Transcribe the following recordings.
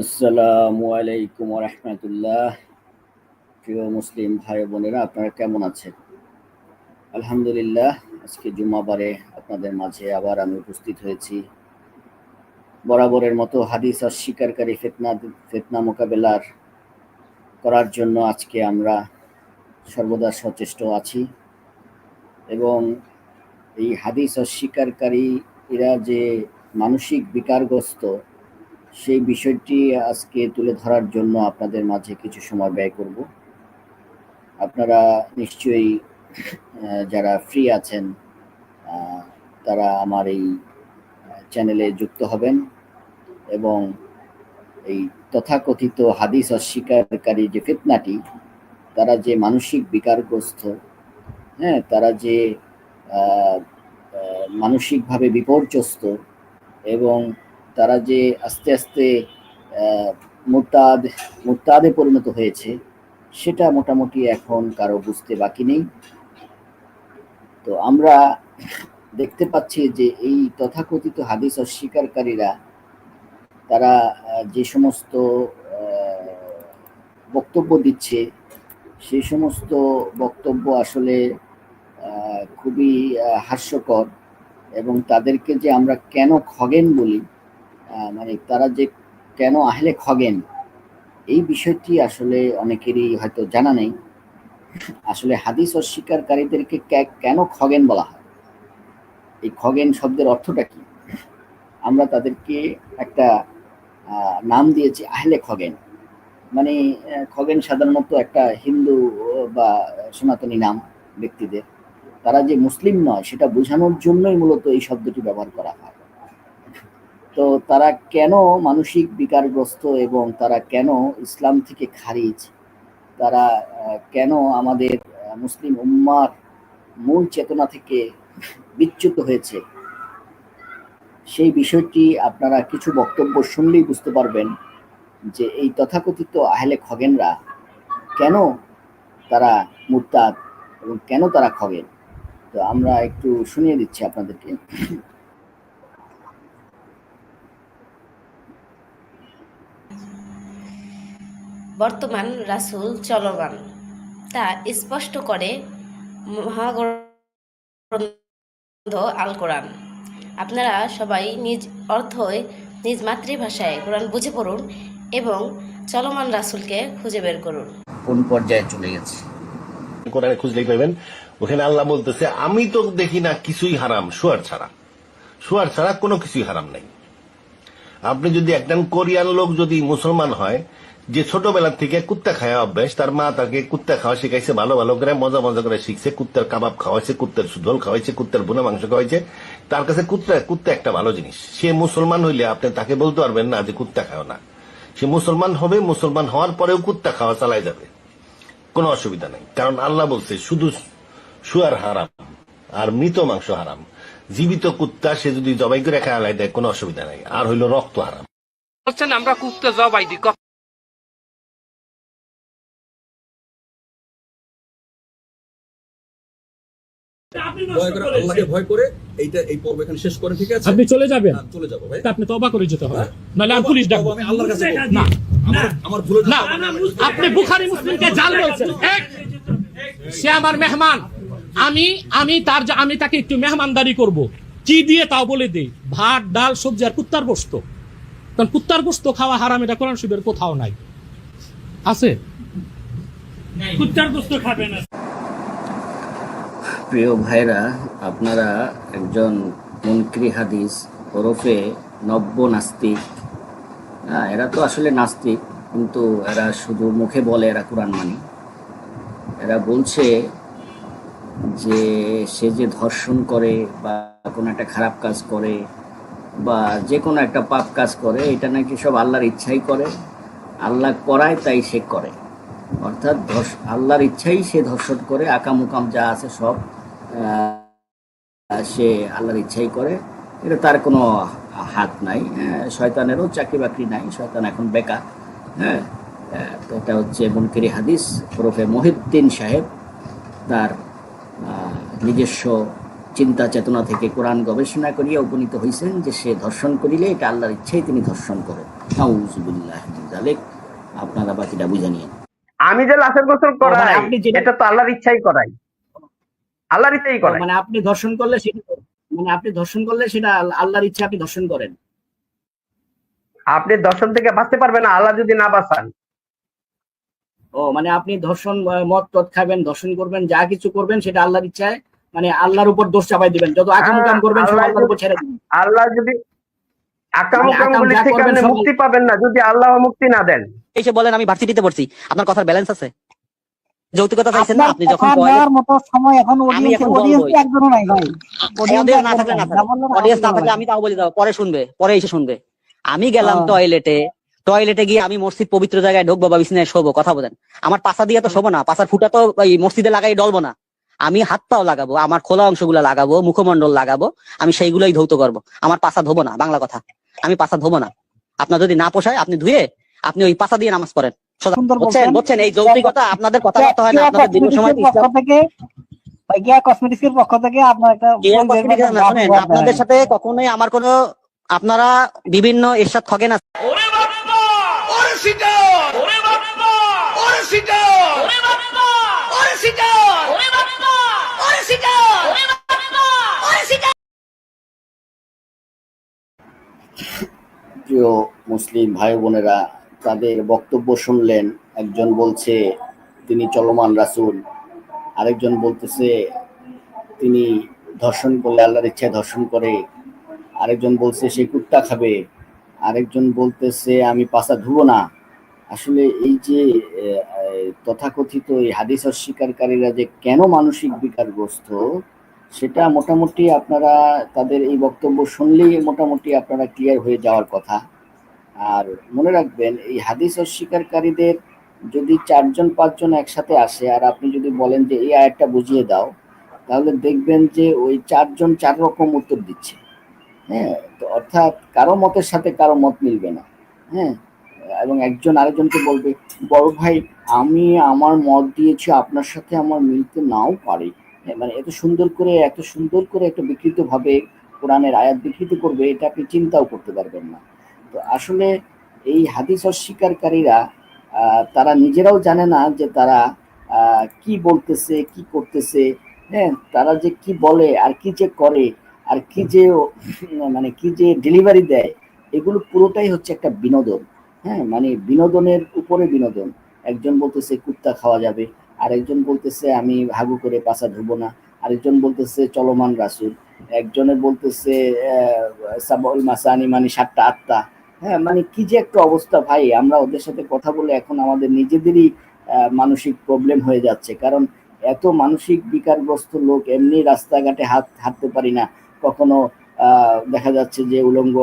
আসসালামু আলাইকুম রহমতুল্লাহ। প্রিয় মুসলিম ভাই বোনেরা, আপনারা কেমন আছেন? আলহামদুলিল্লাহ, আজকে জুমাবারে আপনাদের মাঝে আবার আমি উপস্থিত হয়েছি। বরাবরের মতো হাদিস অস্বীকারী ফেতনা ফেতনা মোকাবেলার করার জন্য আজকে আমরা সর্বদা সচেষ্ট আছি এবং এই হাদিস অস্বীকারী এরা যে মানসিক বিকারগ্রস্ত সেই বিষয়টি আজকে তুলে ধরার জন্য আপনাদের মাঝে কিছু সময় ব্যয় করব। আপনারা নিশ্চয়ই যারা ফ্রি আছেন তারা আমার এই চ্যানেলে যুক্ত হবেন এবং এই তথাকথিত হাদিস অস্বীকারী যে ফিতনাটি, তারা যে মানসিক বিকারগ্রস্ত হ্যাঁ তারা যে মানসিকভাবে বিপর্যস্ত এবং তারা যে আস্তে আস্তে মুরতাদ, মুরতাদে পরিণত হয়েছে, সেটা মোটামুটি এখন কারও বুঝতে বাকি নেই। তো আমরা দেখতে পাচ্ছি যে এই তথাকথিত হাদিস অস্বীকারীরা, তারা যে সমস্ত বক্তব্য দিচ্ছে সেই সমস্ত বক্তব্য আসলে খুবই হাস্যকর এবং তাদেরকে যে আমরা কেন খগেন বলি মানে তারা যে কেন আহলে খগেন, এই বিষয়টি আসলে অনেকেরই হয়তো জানা নেই। আসলে হাদিস অস্বীকারীদেরকে কেন খগেন বলা হয়? এই খগেন শব্দের অর্থটা কি? আমরা তাদেরকে একটা নাম দিয়েছি, আহলে খগেন। মানে খগেন সাধারণত একটা হিন্দু বা সনাতনী নাম ব্যক্তিদের। তারা যে মুসলিম নয়, সেটা বোঝানোর জন্যই মূলত এই শব্দটি ব্যবহার করা হয়। তো তারা কেন মানসিক বিকারগ্রস্ত এবং তারা কেন ইসলাম থেকে খারিজ? তারা কেন আমাদের মুসলিম উম্মার মূল চেতনা থেকে বিচ্যুত হয়েছে? সেই বিষয়টি আপনারা কিছু বক্তব্য শুনলেই বুঝতে পারবেন যে এই তথাকথিত আহলে খগেনরা কেন তারা মুরতাদ এবং কেন তারা খগেন? তো আমরা একটু শুনিয়ে দিচ্ছি আপনাদেরকে। বর্তমান রাসূল চলমান। তা স্পষ্ট করে মহাগ্রন্থ আল কোরআন আপনারা সবাই নিজ অর্থই নিজ মাতৃভাষায় কোরআন বুঝে পড়ুন এবং চলমান রাসূলকে খুঁজে বের করুন। কোন পর্যায়ে চলে গেছে? কোরআনে খুঁজলেই পাবেন ওখানে আল্লাহ বলতেছে আমি তো দেখি না কিছুই হারাম শুয়ার ছাড়া। শুয়ার ছাড়া কোনো কিছুই হারাম নাই। আপনি যদি একজন কোরিয়ান লোক যদি মুসলমান হয় যে ছোটবেলা থেকে কুত্তা খাওয়া অভ্যাস, তার মা তাকে কুত্তা খাওয়া শিখাইছে, ভালো ভালো করে, মজা মজা করে শিখছে। কুত্তার কাবাব খাওয়াইছে, কুত্তার সুদল খাওয়াইছে, কুত্তার বুনা মাংস খাওয়াইছে। তার কাছে কুত্তা কুত্তা একটা ভালো জিনিস। সে মুসলমান হইলে আপনি তাকে বলতে পারবেন না যে কুত্তা খাও না। সে মুসলমান হবে, মুসলমান হওয়ার পরেও কুত্তা খাওয়া চালাই যাবে। কোনো অসুবিধা নেই। কারণ আল্লাহ বলছে, শুধু শুয়ার হারাম আর মৃত মাংস হারাম। জীবিত কুত্তা, সে যদি জবাই করে খাওয়ালাই দেয়, কোনো অসুবিধা নেই। আর হইল রক্ত হারাম। আমরা কুকতে জবাই দিই। দয়া করে আল্লাহকে ভয় করে এইটা এই পর্ব এখানে শেষ করে ঠিক আছে? আপনি চলে যাবেন। হ্যাঁ, চলে যাব ভাই। আপনি তবা করে যেতে হবে। নাহলে আমি পুলিশ ডাকবো। আমি আল্লাহর কাছে না আমার আমার না আপনি বুখারি মুসলিমকে জাল বলছেন। এক, সে আমার মেহমান। আমি আমি তার আমি তাকে একটু মেহমানদারি করব। কি দিয়ে তাও বলে দেই। ভাত ডাল সবজি আর কুত্তার গোস্ত কারণ কুত্তার গোস্ত খাওয়া হারাম এটা কোরআন শিবের কোথাও নাই। আছে? কুত্তার গোস্ত খাবে না। প্রিয় ভাইরা আপনারা একজন মনক্রি হাদিস ওরফে নব্য নাস্তিক। হ্যাঁ, এরা তো আসলে নাস্তিক কিন্তু এরা শুধু মুখে বলে এরা কোরআন মানি। এরা বলছে যে সে যে ধর্ষণ করে বা কোনো একটা খারাপ কাজ করে বা যে কোনো একটা পাপ কাজ করে এটা নাকি সব আল্লাহর ইচ্ছাই করে। আল্লাহ করায় তাই সে করে। অর্থাৎ আল্লাহর ইচ্ছাই সে ধর্ষণ করে আকাম উকাম যা আছে সব। সে আল্লাহর ইচ্ছাই করে। এটা তার কোনো হাত নাই। শয়তানেরও চাকরি বাকরি নাই। শয়তান এখন বেকার। হ্যাঁ? তো এটা হচ্ছে মুনকিরি হাদিস। ওরফে মহিউদ্দিন সাহেব তার নিজস্ব চিন্তা চেতনা থেকে কোরআন গবেষণা করিয়া উপনীত হয়েছেন যে সে ধর্ষণ করিলে এটা আল্লাহর ইচ্ছেই তিনি ধর্ষণ করেন। আপনারা বাকিটা বুঝে নিন। আমি যে লাশের গোসল করাই আপনি যেটা- এটা তো আল্লাহর ইচ্ছাই করাই। আল্লাহর ইচ্ছাই করাই মানে আপনি ধর্ষণ করলে সেটা মানে আপনি ধর্ষণ করলে সেটা আল্লাহর ইচ্ছা আপনি ধর্ষণ করেন। আপনি দর্শন থেকে বাঁচতে পারবেন না আল্লাহ যদি না বাঁচান। ও মানে আপনি ধর্ষণ আহ, মদ টদ খাবেন ধর্ষণ করবেন যা কিছু করবেন সেটা আল্লাহর ইচ্ছায় মানে আল্লাহর উপর দোষ চাপাই দিবেন। যত আকাম কাম করবেন সব আল্লাহর উপর ছেড়ে দিবেন। আল্লাহ যদি আকাম মানে আকাম গুলি থেকে আপনি মুক্তি পাবেন না যদি আল্লাহ মুক্তি না দেন। এসে বলেন আমি ভার্সিটিতে পড়ছি আপনার কথার ব্যালেন্স আছে। যৌতুকতা চাইছেন না? আপনি যখন কথা মতো সময় এখন অডিয়েন্স অডিয়েন্স একজনও নাই ভাই। Audience না থাকলে না অডিয়েন্স না থাকলে আমি তাও বলে দাও পরে শুনবে পরে এসে শুনবে। আমি গেলাম হ্যাঁ। টয়লেটে। টয়লেটে গিয়ে আমি মসজিদ পবিত্র জায়গায় ঢুকবো বা বিছনায় শোবো কথা বলেন। আমার পাশা দিয়ে তো শোবো না পাশার ফুটা তো এই মসজিদে লাগাই ডলবো না। আমি হাত পাও লাগাবো আমার খোলা অংশগুলো লাগাবো মুখমন্ডল লাগাবো আমি সেইগুলোই ধৌত করব। আমার পাশা ধোবো না বাংলা কথা। আমি পাশা ধোবো না। আপনার যদি না পোষায় আপনি ধুয়ে আপনি ওই পাশা দিয়ে নামাজ পড়েন। এই যৌক্তিকতা আপনাদের কথাবার্তা হয় না আপনাদের দীর্ঘ সময় থেকে কসমেটিক্সের পক্ষ থেকে আপনার একটা কেয়া কসমেটিক্স না, শুনেন আপনাদের সাথে কখনোই আমার কোনো আপনারা বিভিন্ন না প্রিয় মুসলিম ভাই বোনেরা তাদের বক্তব্য শুনলেন। একজন বলছে, তিনি চলমান রাসুল। আরেকজন বলতেছে, তিনি ধর্ষণ করলে আল্লাহর ইচ্ছায় ধর্ষণ করে। আরেকজন বলছে, সে কুত্তা খাবে। আরেকজন বলতেছে, আমি পাশা ধুবো না। আসলে এই যে তথাকথিত এই হাদিস অস্বীকারীরা যে কেন মানসিক বিকারগ্রস্ত, সেটা মোটামুটি আপনারা তাদের এই বক্তব্য শুনলেই মোটামুটি আপনারা ক্লিয়ার হয়ে যাওয়ার কথা। আর মনে রাখবেন এই হাদিস অস্বীকারীদের যদি চারজন পাঁচজন একসাথে আসে আর আপনি যদি বলেন যে এই আয়াতটা বুঝিয়ে দাও তাহলে দেখবেন যে ওই চারজন চার রকম উত্তর দিচ্ছে। হ্যাঁ তো অর্থাৎ কারও মতের সাথে কারও মত মিলবে না। হ্যাঁ এবং একজন আরেকজনকে বলবে বড় ভাই আমি আমার মত দিয়েছি আপনার সাথে আমার মিলতে নাও পারে। হ্যাঁ, মানে এত সুন্দর করে এত সুন্দর করে একটা বিকৃতভাবে কোরআনের আয়াত বিকৃত করবে এটা আপনি চিন্তাও করতে পারবেন না। তো আসলে এই হাদিস অস্বীকারীরা তারা নিজেরাও জানে না যে তারা কি বলতেছে, কি করতেছে। হ্যাঁ তারা যে কি বলে আর কি যে করে আর কি যে মানে কি যে ডেলিভারি দেয়, এগুলো পুরোটাই হচ্ছে একটা বিনোদন। হ্যাঁ মানে বিনোদনের উপরে বিনোদন। একজন বলতেছে, কুত্তা খাওয়া যাবে। আরেকজন বলতেছে, আমি হাগু করে পাশা ধুবো না। আরেকজন বলতেছে, চলমান রাসুল। একজনে বলতেছে সাবল মাসানি মানে সাতটা আটটা। হ্যাঁ মানে কি যে একটা অবস্থা ভাই, আমরা ওদের সাথে কথা বলে এখন আমাদের নিজেদেরই মানসিক প্রবলেম হয়ে যাচ্ছে। কারণ এত মানসিক বিকারগ্রস্ত লোক এমনি রাস্তাঘাটে হাত, হাঁটতে পারি না। কখনো দেখা যাচ্ছে যে উলঙ্গ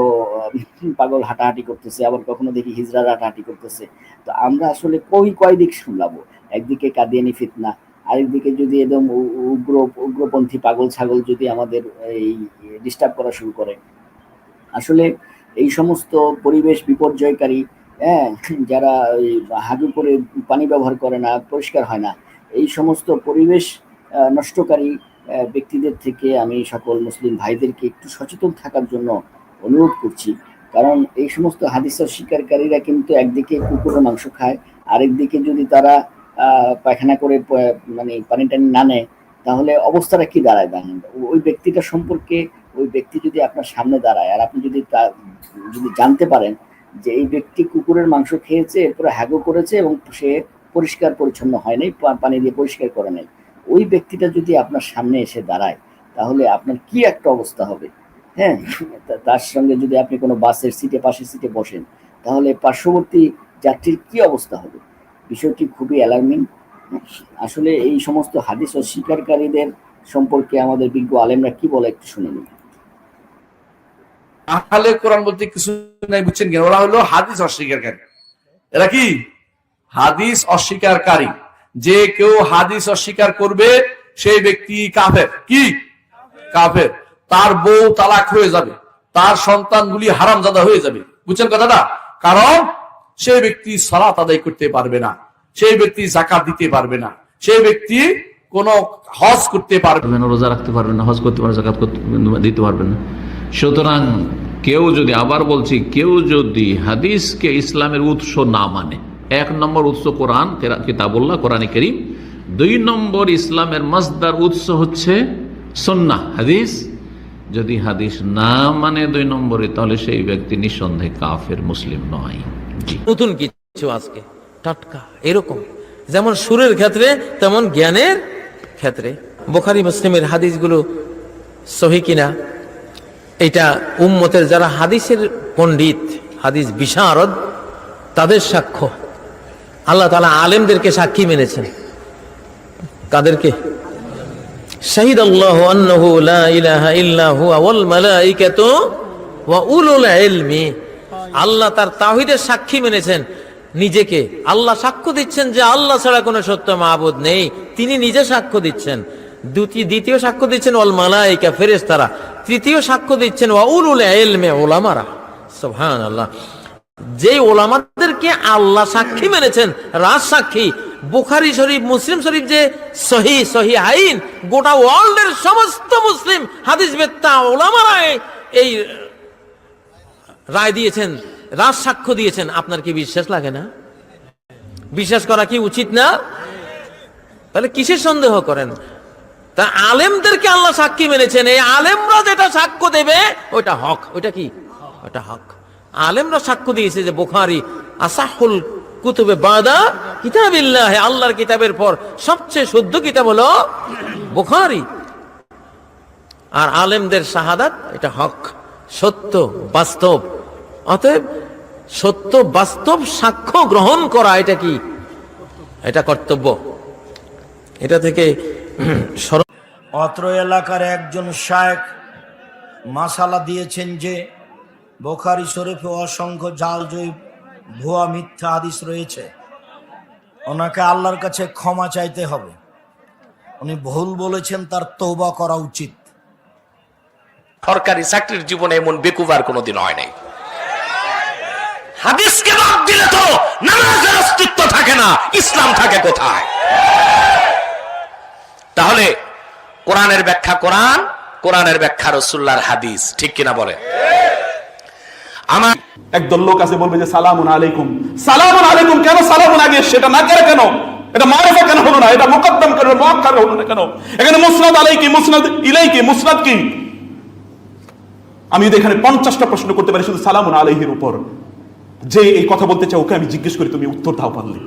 পাগল হাঁটাহাঁটি করতেছে, আবার কখনো দেখি হিজড়ার হাঁটাহাঁটি করতেছে। তো আমরা আসলে কই, কয় দিক সামলাবো একদিকে কাদিয়ানি ফিতনা, আরেকদিকে যদি একদম উগ্র, উগ্রপন্থী পাগল ছাগল যদি আমাদের এই ডিস্টার্ব করা শুরু করে। আসলে এই সমস্ত পরিবেশ বিপর্যয়কারী হ্যাঁ যারা ওই হাগু করে পানি ব্যবহার করে না, পরিষ্কার হয় না, এই সমস্ত পরিবেশ নষ্টকারী ব্যক্তিদের থেকে আমি সকল মুসলিম ভাইদেরকে একটু সচেতন থাকার জন্য অনুরোধ করছি। কারণ এই সমস্ত হাদিসের শিকারকারীরা কিন্তু একদিকে কুকুরের মাংস খায়, আরেকদিকে যদি তারা পায়খানা করে মানে পানি টানি না নেয়, তাহলে অবস্থাটা কি দাঁড়ায়? দেখেন ওই ব্যক্তিটা সম্পর্কে ওই ব্যক্তি যদি আপনার সামনে দাঁড়ায়, আর আপনি যদি তা যদি জানতে পারেন যে এই ব্যক্তি কুকুরের মাংস খেয়েছে, এরপরে হ্যাগো করেছে এবং সে পরিষ্কার পরিচ্ছন্ন হয় নাই পানি দিয়ে পরিষ্কার করে নাই, ওই ব্যক্তিটা যদি আপনার সামনে এসে দাঁড়ায়, তাহলে আপনার কি একটা অবস্থা হবে? হ্যাঁ তার সঙ্গে যদি আপনি কোনো বাসের সিটে, পাশের সিটে বসেন, তাহলে পার্শ্ববর্তী যাত্রীর কি অবস্থা হবে? বিষয়টি খুবই অ্যালার্মিং আসলে এই সমস্ত হাদিস অস্বীকারীদের সম্পর্কে আমাদের বিজ্ঞ আলেমরা কি বলে একটু শুনে নিন। আহলে কোরআন বলতে কিছু নাই, বুঝছেন কেন? ওরা হলো হাদিস অস্বীকারী এরা কি? হাদিস অস্বীকারী যে কেউ হাদিস অস্বীকার করবে, সেই ব্যক্তি কাফের। কি? কাফের। তার বউ তালাক হয়ে যাবে। তার সন্তানগুলি হারাম হারামজাদা হয়ে যাবে। বুঝছেন কথাটা? কারণ সেই ব্যক্তি সালাত আদায় করতে পারবে না। সেই ব্যক্তি জাকাত দিতে পারবে না। সেই ব্যক্তি কোন হজ করতে পারবে না। রোজা রাখতে পারবে না, হজ করতে পারবে জাকাত দিতে পারবে না। সুতরাং কেউ যদি আবার বলছি, কেউ যদি হাদিসকে ইসলামের উৎস না মানে এক নম্বর উৎস কোরআন কিতাবুল্লাহ, কোরআন করিম, দুই নম্বর ইসলামের মসদার উৎস হচ্ছে সন্না হাদিস। যদি হাদিস না মানে দুই নম্বরে, তাহলে সেই ব্যক্তি নিঃসন্দেহে কাফের, মুসলিম নয়। নতুন কিছু আজকে, টাটকা, এরকম। যেমন সুরের ক্ষেত্রে, তেমন জ্ঞানের ক্ষেত্রে। বোখারি, মুসলিমের হাদিসগুলো সহি কিনা? এটা উম্মতের যারা হাদিসের পণ্ডিত, হাদিস বিশারদ, তাদের সাক্ষ্য। আল্লাহ তালা আলেমদেরকে সাক্ষী মেনেছেন। কাদেরকে শাহিদ আল্লাহ আন্নাহু লা ইলাহা ইল্লা হুয়া ওয়াল মালাইকাতু ওয়া উলুল ইলমি। আল্লাহ তার তাওহীদের সাক্ষী মেনেছেন। নিজেকে আল্লাহ সাক্ষ্য দিচ্ছেন যে আল্লাহ ছাড়া কোনো সত্য মাহবুদ নেই। তিনি নিজে সাক্ষ্য দিচ্ছেন। দ্বিতীয় সাক্ষ্য দিচ্ছেন, ওয়াল মালাইকা, ফেরেশতারা। তৃতীয় সাক্ষ্য দিচ্ছেন যে ওলামাদেরকে আল্লাহ সাক্ষী মেনেছেন, রাজ সাক্ষী, বুখারি শরীফ, মুসলিম শরীফ যে সহি সহি আইন, গোটা ওয়ার্ল্ডের সমস্ত মুসলিম হাদিস বেত্তা ওলামারা এই- এই রায় দিয়েছেন, রাজ সাক্ষ্য দিয়েছেন। আপনার কি বিশ্বাস লাগে না? বিশ্বাস করা কি উচিত না? তাহলে কিসের সন্দেহ করেন? তা আলেমদেরকে আল্লাহ সাক্ষী মেনেছেন। এই আলেমরা যেটা সাক্ষ্য দেবে ওটা হক। ওটা কি? ওটা হক। আলেমরা সাক্ষ্য দিয়েছে যে বুখারি, আসাহুল কুতুবে বাদা আল্লাহর কিতাবের পর সবচেয়ে শুদ্ধ কিতাব হলো বুখারি। আর আলেমদের শাহাদাত, এটা হক। সত্য, বাস্তব। অতএব সত্য, বাস্তব সাক্ষ্য গ্রহণ করা, এটা কি? এটা কর্তব্য। এটা থেকে অত্র এলাকার একজন শায়েক মাসালা দিয়েছেন যে, বোখারি শরীফে অসংখ্য জাল জয়ী ভুয়া মিথ্যা হাদিস রয়েছে। ওনাকে আল্লাহর কাছে ক্ষমা চাইতে হবে। উনি ভুল বলেছেন, তার তৌবা করা উচিত। সরকারি চাকরির জীবনে এমন বেকুবার কোনোদিন হয় নাই। হাদিসকে বাদ দিলে তো নামাজের অস্তিত্ব থাকে না, ইসলাম থাকে কোথায়? তাহলে কোরআনের ব্যাখ্যা কোরআন, কোরআনের ব্যাখ্যা রসুল্লাহর হাদিস। ঠিক কিনা বলে? আমার একদল লোক আছে, বলবে যে সালামুন আলাইকুম। সালামুন আলাইকুম কেন? সালামুন আগে, সেটা না করে কেন? এটা কেন হলো না? এটা মুকদ্দম কেন? হলো না কেন? এখানে মুসনাদ আলাইকি, মুসনাদ ইলাইকি, মুসনাদ কি? আমি যদি এখানে পঞ্চাশটা প্রশ্ন করতে পারি, শুধু সালামুন আলাইহির উপর। যে এই কথা বলতে চাও ওকে আমি জিজ্ঞেস করি, তুমি উত্তর দাও পারলে।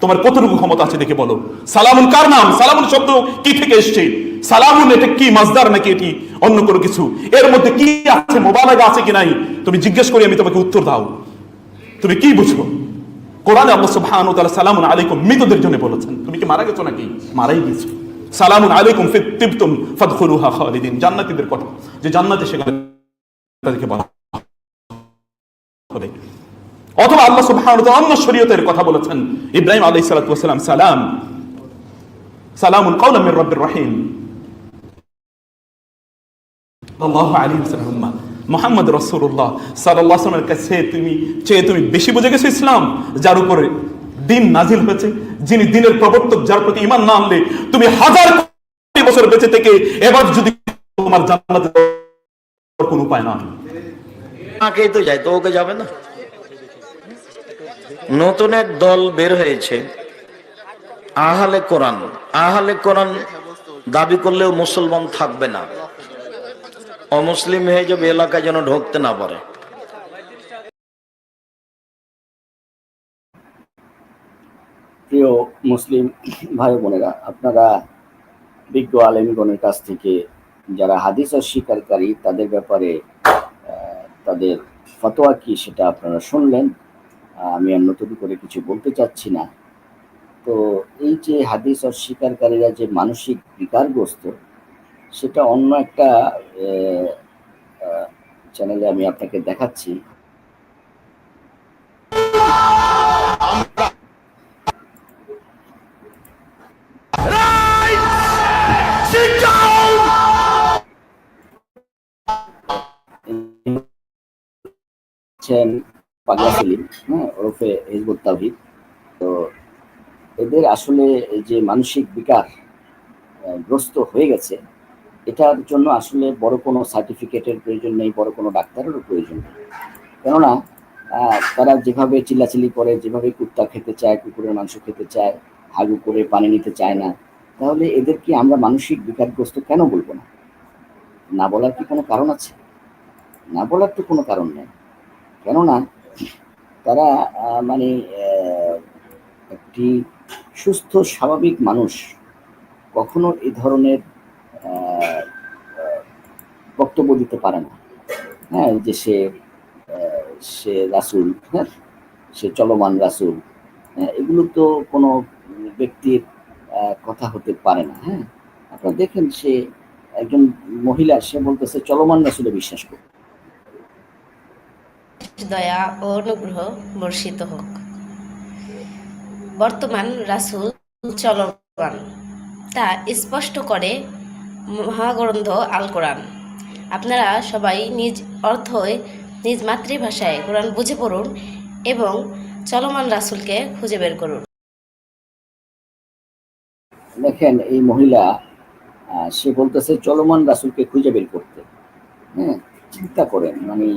তোমার কতটুকু ক্ষমতা আছে দেখে বলো। সালামুন কার নাম? সালামুন শব্দ কি থেকে এসছে? সালামুন এটা কি মাজদার নাকি এটি? অন্য কোনো কিছু। এর মধ্যে কি আছে মোবাইল আছে কি নাই? তুমি জিজ্ঞেস করি, আমি তোমাকে উত্তর দাও। তুমি কি বুঝো? কোরআনে আল্লাহ সুবহানাহু ওয়া তাআলা সালামুন আলাইকুম মৃতদের জন্য বলেছেন। তুমি কি মারা গেছো নাকি? মারাই গেছো। সালামুন আলাইকুম ফি তিবতুম ফাদখুলুহা খালিদিন। জান্নাতীদের কথা। যে জান্নাতে সেখানে তাদেরকে বলা হবে। অথবা আল্লাহ সুবহানাহু ওয়া তাআলা অন্য শরীয়তের কথা বলেছেন। ইব্রাহিম আলাইহিস সালাতু ওয়াস সালাম সালাম, সালামুন কাওলাম মির রাব্বির রহিম। সাল্লাল্লাহু আলাইহি ওয়াসাল্লাম। মুহাম্মদ রাসূলুল্লাহ সাল্লাল্লাহু আলাইহি কাছে তুমি, চেয়ে তুমি বেশি বুঝে গেছো ইসলাম, যার উপরে দিন নাজিল হয়েছে, যিনি দিনের প্রবর্তক, যার প্রতি ঈমান না আনলে তুমি হাজার বছর বেঁচে থেকে এবার যদি তোমার জান্নাতে কোনো উপায় না আমাকেই তো যাই তো ওকে যাবে না। নতুন এক দল বের হয়েছে, আহলে কোরআন। আহলে কোরআন দাবি করলেও মুসলমান থাকবে না। অমুসলিম হয়ে যাবে, এলাকায় যেন ঢুকতে না পারে। প্রিয় মুসলিম ভাই বোনেরা, আপনারা বিজ্ঞ আলেমগণের কাছ থেকে যারা হাদিস অস্বীকারী, তাদের ব্যাপারে তাদের ফতোয়া কি সেটা আপনারা শুনলেন। আমি আর নতুন করে কিছু বলতে চাচ্ছি না। তো এই যে হাদিস অস্বীকারীরা যে মানসিক বিকারগ্রস্ত সেটা অন্য একটা চ্যানেলে আমি আপনাকে দেখাচ্ছি। পাগলা সেলিম হ্যাঁ ওরফে হিজবুত তাহিদ তো এদের আসলে যে মানসিক বিকার গ্রস্ত হয়ে গেছে এটার জন্য আসলে বড় কোনো সার্টিফিকেটের প্রয়োজন নেই, বড় কোনো ডাক্তারেরও প্রয়োজন নেই। কেননা তারা যেভাবে চিল্লাচিল্লি করে, যেভাবে কুত্তা খেতে চায়, কুকুরের মাংস খেতে চায়, হাগু করে পানি নিতে চায় না, তাহলে এদেরকে আমরা মানসিক বিকারগ্রস্ত কেন বলব না? না বলার কি কোনো কারণ আছে? না বলার তো কোনো কারণ নেই। কেননা, তারা মানে একটি সুস্থ, স্বাভাবিক মানুষ, কখনো এ ধরনের বক্তব্য দিতে পারে না। হ্যাঁ যে সে সে রাসুল হ্যাঁ সে চলমান রাসুল হ্যাঁ এগুলো তো কোনো ব্যক্তির কথা হতে পারে না হ্যাঁ। আপনারা দেখেন সে একজন মহিলা, সে বলতেছে, চলমান রাসুলে বিশ্বাস করে। দয়া ও অনুগ্রহ বর্ষিত হোক। বর্তমান রাসূল চলমান, তা স্পষ্ট করে মহাগ্রন্থ আল কোরআন। আপনারা সবাই নিজ অর্থই, নিজ মাতৃভাষায় কোরআন বুঝে পড়ুন এবং চলমান রাসুলকে খুঁজে বের করুন। দেখেন, এই মহিলা সে বলতেছে, চলমান রাসুলকে খুঁজে বের করতে। হ্যাঁ চিন্তা করেন মানে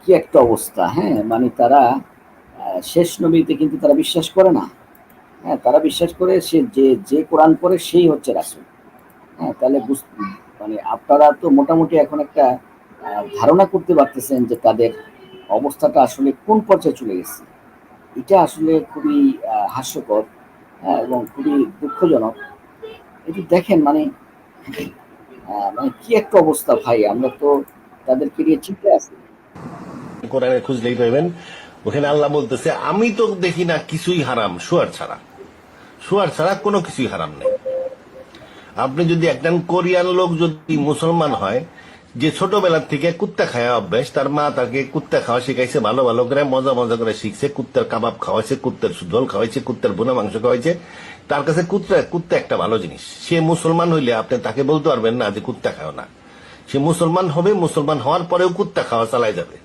কি একটা অবস্থা হ্যাঁ মানে তারা শেষ নবীতে কিন্তু তারা বিশ্বাস করে না। হ্যাঁ তারা বিশ্বাস করে সে যে যে কোরআন পড়ে সেই হচ্ছে রাসুল। হ্যাঁ তাহলে মানে আপনারা তো মোটামুটি এখন একটা ধারণা করতে পারতেছেন যে তাদের অবস্থাটা আসলে কোন পর্যায়ে চলে গেছে। এটা আসলে খুবই হাস্যকর হ্যাঁ, এবং খুবই দুঃখজনক। এটি দেখেন মানে মানে কি একটা অবস্থা ভাই আমরা তো তাদেরকে নিয়ে চিন্তায় আছি। কোরআনে খুঁজলেই পাইবেন। ওখানে আল্লাহ বলতেছে আমি তো দেখি না কিছুই হারাম শুয়ার ছাড়া। শুয়ার ছাড়া কোনো কিছুই হারাম নেই। আপনি যদি একজন কোরিয়ান লোক যদি মুসলমান হয়, যে ছোটবেলার থেকে কুত্তা খাওয়া অভ্যাস, তার মা তাকে কুত্তা খাওয়া শিখাইছে, ভালো ভালো করে, মজা মজা করে শিখছে, কুত্তার কাবাব খাওয়াইছে, কুত্তার ঝোল খাওয়াইছে, কুত্তার বোনা মাংস খাওয়াইছে, তার কাছে কুত্তা কুত্তা একটা ভালো জিনিস। সে মুসলমান হইলে আপনি তাকে বলতে পারবেন না যে কুত্তা খাও না। সে মুসলমান হবে, মুসলমান হওয়ার পরেও কুত্তা খাওয়া চালাই যাবে।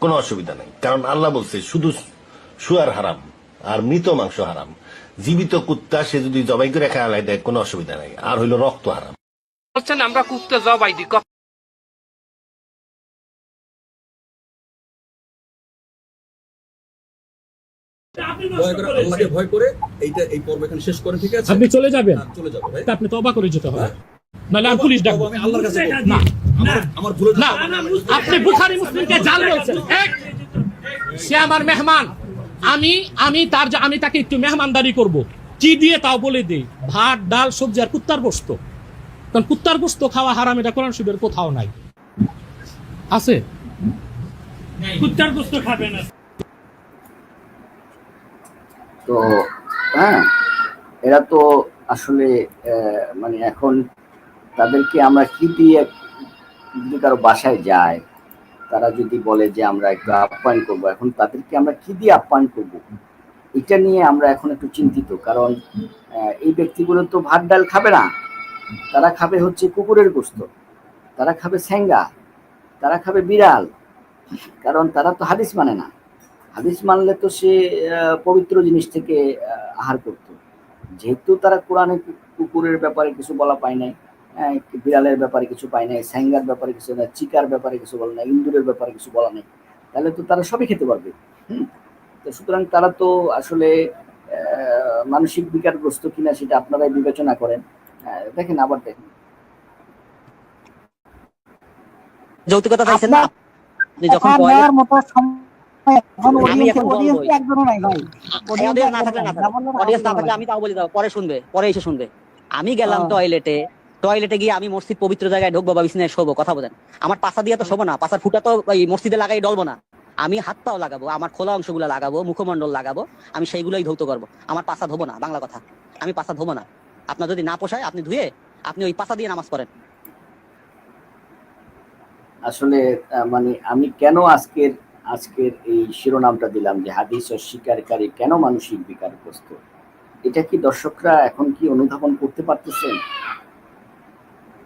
কোনো অসুবিধা নেই। কারণ আল্লাহ বলছে, শুধু শুয়ার হারাম, আর মৃত মাংস হারাম। জীবিত কুত্তা সে যদি জবাই করে খাওয়া দেয় কোনো অসুবিধা নাই। আর হইল রক্ত হারাম। বলছেন আমরা কুত্তে জবাই দিই আল্লাহকে ভয় করে এইটা এই পর্ব এখানে শেষ করে ঠিক আছে? আপনি চলে যাবেন। চলে যাব তা আপনি তবা করে যেতে হবে। নাহলে আমি পুলিশ ডাকবো। আমি আল্লাহর কাছে না। আমার ভুল না আপনি বুখারী মুসলিমকে জাল বলছেন। এক সে আমার মেহমান। আমি আমি তার আমি তাকে একটু মেহমানদারি করব। কি দিয়ে তাও বলে দিই ভাত ডাল সবজি আর কুত্তার গোস্ত। কারণ কুত্তার গোস্ত খাওয়া হারাম এটা কোরআন শরীফের কোথাও নাই। আছে? কুত্তার গোস্ত খাবে না। তো হ্যাঁ এরা তো আসলে আহ, মানে এখন তাদেরকে আমরা কি দিয়ে যদি কারও বাসায় যায় তারা যদি বলে যে আমরা একটু আপ্যায়ন করব, এখন তাদেরকে আমরা কি দিয়ে আপ্যায়ন করব? এটা নিয়ে আমরা এখন একটু চিন্তিত, কারণ এই ব্যক্তিগুলো তো ভাত ডাল খাবে না। তারা খাবে হচ্ছে কুকুরের গোস্ত, তারা খাবে স্যাঙ্গা তারা খাবে বিড়াল, কারণ তারা তো হাদিস মানে না। হাদিস মানলে তো সে পবিত্র জিনিস থেকে আহার করত। যেহেতু তারা কোরআনে কুকুরের ব্যাপারে কিছু বলা পায় নাই বিড়ালের ব্যাপারে কিছু পায় নাই স্যাঙ্গার ব্যাপারে কিছু না চিকার ব্যাপারে কিছু বলা নাই ইন্দুরের ব্যাপারে কিছু বলা নেই তাহলে তো তারা সবই খেতে পারবে হুম? তো সুতরাং তারা তো আসলে মানসিক বিকারগ্রস্ত কিনা সেটা আপনারাই বিবেচনা করেন। দেখেন আবার দেখেন। যৌক্তিকতা চাইছেন না? আপনি যখন কথা মতো আমি এখন বলব। audience তো একজনও নাই ভাই। Audience অডিয়েন্স না থাকলে না নাই। থাকলে না বললে না অডিয়েন্স না থাকলে আমি তাও বলে দাও পরে শুনবে পরে এসে শুনবে। আমি গেলাম হ্যাঁ। টয়লেটে টয়লেটে গিয়ে আমি মসজিদ পবিত্র জায়গায় ঢুকবো বা বিছনায় শোবো, কথা বলেন। আমার পাশা দিয়ে তো শোবো না, পাশার ফুটা তো এই মসজিদে লাগাই ডলবো না। আমি হাত পাও লাগাবো, আমার খোলা অংশগুলো লাগাবো, মুখমণ্ডল লাগাবো, আমি সেইগুলোই ধৌত করব। আমার পাশা ধোবো না, বাংলা কথা। আমি পাশা ধোবো না। আপনার যদি না পোষায়, আপনি ধুয়ে আপনি ওই পাশা দিয়ে নামাজ পড়েন। আসলে মানে আমি কেন আজকের আজকের এই শিরোনামটা দিলাম যে হাদিস অস্বীকারী কেন মানসিক বিকারগ্রস্ত এটা কি দর্শকরা এখন কি অনুধাবন করতে পারতেছেন?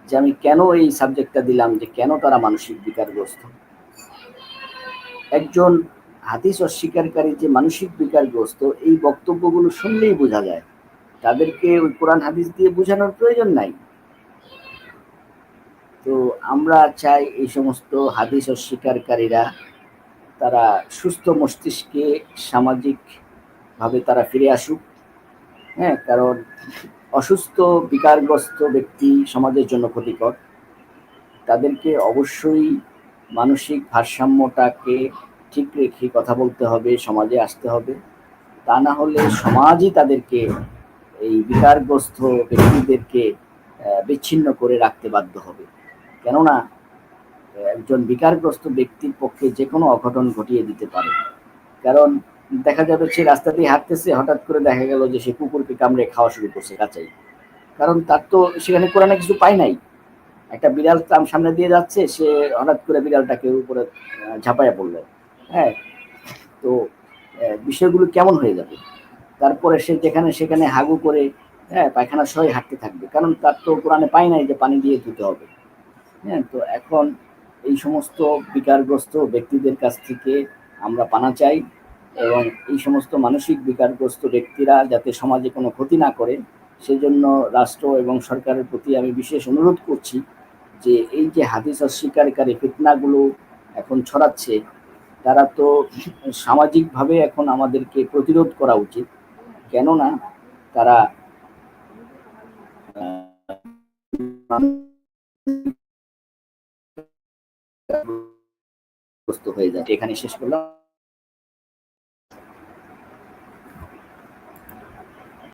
যে আমি কেন এই সাবজেক্টটা দিলাম, যে কেন তারা মানসিক বিকারগ্রস্ত? একজন হাদিস অস্বীকারী যে মানসিক বিকারগ্রস্ত, এই বক্তব্যগুলো শুনলেই বোঝা যায়। তাদেরকে ওই কোরআন হাদিস দিয়ে বোঝানোর প্রয়োজন নাই। তো আমরা চাই এই সমস্ত হাদিস অস্বীকারীরা, তারা সুস্থ মস্তিষ্কে সামাজিকভাবে তারা ফিরে আসুক। হ্যাঁ কারণ অসুস্থ, বিকারগ্রস্ত ব্যক্তি সমাজের জন্য ক্ষতিকর। তাদেরকে অবশ্যই মানসিক ভারসাম্যটাকে ঠিক রেখে কথা বলতে হবে, সমাজে আসতে হবে। তা না হলে সমাজই তাদেরকে, এই বিকারগ্রস্ত ব্যক্তিদেরকে বিচ্ছিন্ন করে রাখতে বাধ্য হবে। কেননা, একজন বিকারগ্রস্ত ব্যক্তির পক্ষে যে কোনো অঘটন ঘটিয়ে দিতে পারে। কারণ দেখা যাবে সে রাস্তা দিয়ে হাঁটতেছে, হঠাৎ করে দেখা গেল যে সে কুকুরকে কামড়ে খাওয়া শুরু করছে কাঁচাই কারণ তার তো সেখানে কোরআনে কিছু পায় নাই। একটা বিড়াল তার সামনে দিয়ে যাচ্ছে, সে হঠাৎ করে বিড়ালটাকে উপরে ঝাঁপাইয়া পড়ল। হ্যাঁ? তো বিষয়গুলো কেমন হয়ে যাবে? তারপরে সে যেখানে সেখানে হাগু করে হ্যাঁ পায়খানা সহ হাঁটতে থাকবে। কারণ তার তো কোরআনে পায় নাই যে পানি দিয়ে ধুতে হবে। হ্যাঁ তো এখন এই সমস্ত বিকারগ্রস্ত ব্যক্তিদের কাছ থেকে আমরা পানা চাই। এবং এই সমস্ত মানসিক বিকারগ্রস্ত ব্যক্তিরা যাতে সমাজে কোনো ক্ষতি না করে, সেজন্য রাষ্ট্র এবং সরকারের প্রতি আমি বিশেষ অনুরোধ করছি যে এই যে হাদিস অস্বীকারী ফিতনাগুলো এখন ছড়াচ্ছে, তারা তো সামাজিকভাবে এখন আমাদেরকে প্রতিরোধ করা উচিত। কেননা তারা হয়ে যায়। এখানে শেষ করলাম।